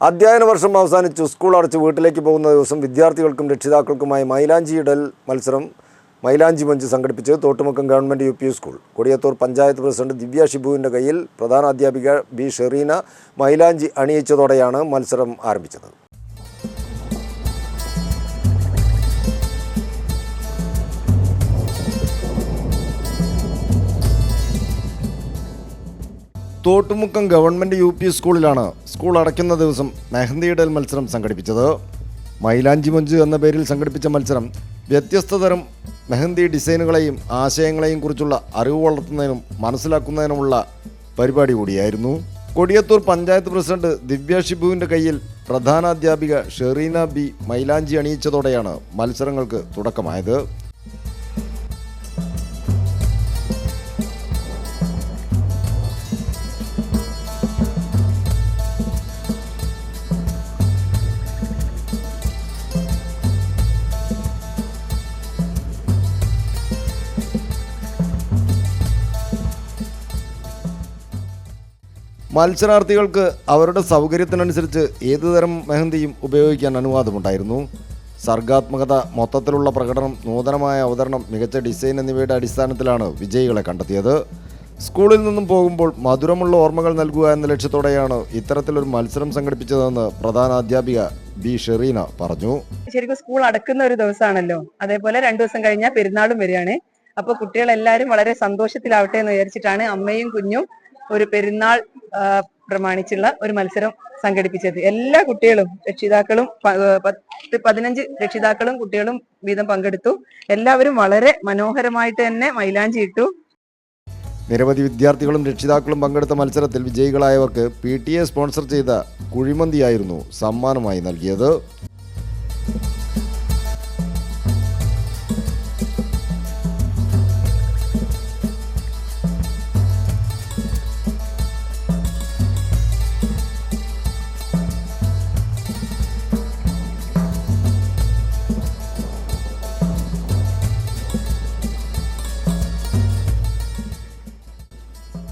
അധ്യയന വർഷം അവസാനിച്ചു. സ്കൂൾ അടച്ച് വീട്ടിലേക്ക് പോകുന്ന ദിവസം വിദ്യാർത്ഥികൾക്കും രക്ഷിതാക്കൾക്കുമായി മൈലാഞ്ചി ഇടൽ മത്സരം മൈലാഞ്ചി മഞ്ച് സംഘടിപ്പിച്ച് Thottumukkam government U P school. Kodiyathur panchayat president Divya ഷിബുവിന്റെ കയ്യിൽ പ്രധാന അധ്യാപിക ബി ഷെറീന മൈലാഞ്ചി അണിയിച്ചതോടെയാണ് മത്സരം ആരംഭിച്ചത്. തോട്ടുമുക്കം ഗവൺമെന്റ് യു പി സ്കൂളിലാണ് സ്കൂൾ അടയ്ക്കുന്ന ദിവസം മെഹന്തിയിടൽ മത്സരം സംഘടിപ്പിച്ചത്. മൈലാഞ്ചി മഞ്ച് എന്ന പേരിൽ സംഘടിപ്പിച്ച മത്സരം വ്യത്യസ്ത തരം മെഹന്തി ഡിസൈനുകളെയും ആശയങ്ങളെയും കുറിച്ചുള്ള അറിവ് വളർത്തുന്നതിനും മനസ്സിലാക്കുന്നതിനുമുള്ള പരിപാടി കൂടിയായിരുന്നു. കൊടിയത്തൂർ പഞ്ചായത്ത് പ്രസിഡന്റ് ദിവ്യ ഷിബുവിന്റെ കയ്യിൽ പ്രധാനാധ്യാപിക ഷെറീന ബി മൈലാഞ്ചി അണിയിച്ചതോടെയാണ് മത്സരങ്ങൾക്ക് തുടക്കമായത്. മത്സരാർത്ഥികൾക്ക് അവരുടെ സൗകര്യത്തിനനുസരിച്ച് ഏതുതരം മെഹന്തിയും ഉപയോഗിക്കാൻ അനുവാദമുണ്ടായിരുന്നു. സർഗാത്മകത മൊത്തത്തിലുള്ള പ്രകടനം നൂതനമായ അവതരണം മികച്ച ഡിസൈൻ എന്നിവയുടെ അടിസ്ഥാനത്തിലാണ് വിജയികളെ കണ്ടെത്തിയത്. സ്കൂളിൽ നിന്നും പോകുമ്പോൾ മധുരമുള്ള ഓർമ്മകൾ നൽകുക എന്ന ലക്ഷ്യത്തോടെയാണ് ഇത്തരത്തിലൊരു മത്സരം സംഘടിപ്പിച്ചതെന്ന് പ്രധാന അധ്യാപിക ബി ഷെറീന പറഞ്ഞു. ശരിക്കും സ്കൂൾ അടക്കുന്ന ഒരു ദിവസമാണല്ലോ. അതേപോലെ രണ്ടു ദിവസം കഴിഞ്ഞാൽ പെരുന്നാളും വരികയാണ്. അപ്പൊ കുട്ടികളെല്ലാരും വളരെ സന്തോഷത്തിലാവട്ടെ എന്ന് വിചാരിച്ചിട്ടാണ് അമ്മയും കുഞ്ഞും ഒരു പെരുന്നാൾ പ്രമാണിച്ചുള്ള ഒരു മത്സരം സംഘടിപ്പിച്ചത്. എല്ലാ കുട്ടികളും രക്ഷിതാക്കളും പത്ത് പതിനഞ്ച് രക്ഷിതാക്കളും കുട്ടികളും വീതം പങ്കെടുത്തു. എല്ലാവരും വളരെ മനോഹരമായിട്ട് തന്നെ മൈലാഞ്ചി ഇട്ടു. നിരവധി വിദ്യാർത്ഥികളും രക്ഷിതാക്കളും പങ്കെടുത്ത മത്സരത്തിൽ വിജയികളായവർക്ക് പി ടി എ സ്പോൺസർ ചെയ്ത കുഴിമന്തിയായിരുന്നു സമ്മാനമായി നൽകിയത്.